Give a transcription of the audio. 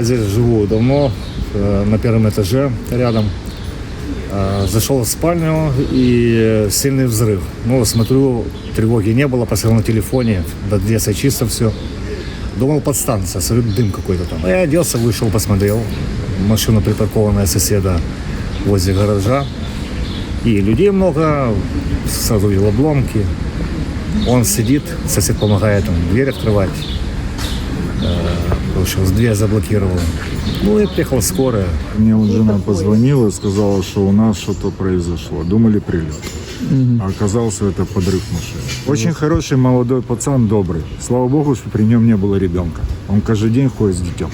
Здесь живу давно, э, на первом этаже рядом. Э, Зашел в спальню и сильный взрыв. Ну, смотрю, тревоги не было, посмотрел на телефоне, в Одессе чисто все. Думал подстанция, смотрю, дым какой-то там. Я оделся, вышел, посмотрел. Машина припаркованная соседа возле гаража. И людей много, сразу видел обломки. Он сидит, сосед помогает ему дверь открывать. Э, В общем, дверь заблокировал. Ну и приехала скорая. Мне вот жена позвонила и сказала, что у нас что-то произошло. Думали прилет. А оказался это подрыв машины. Очень хороший молодой пацан, добрый. Слава богу, что при нем не было ребенка. Он каждый день ходит с детем.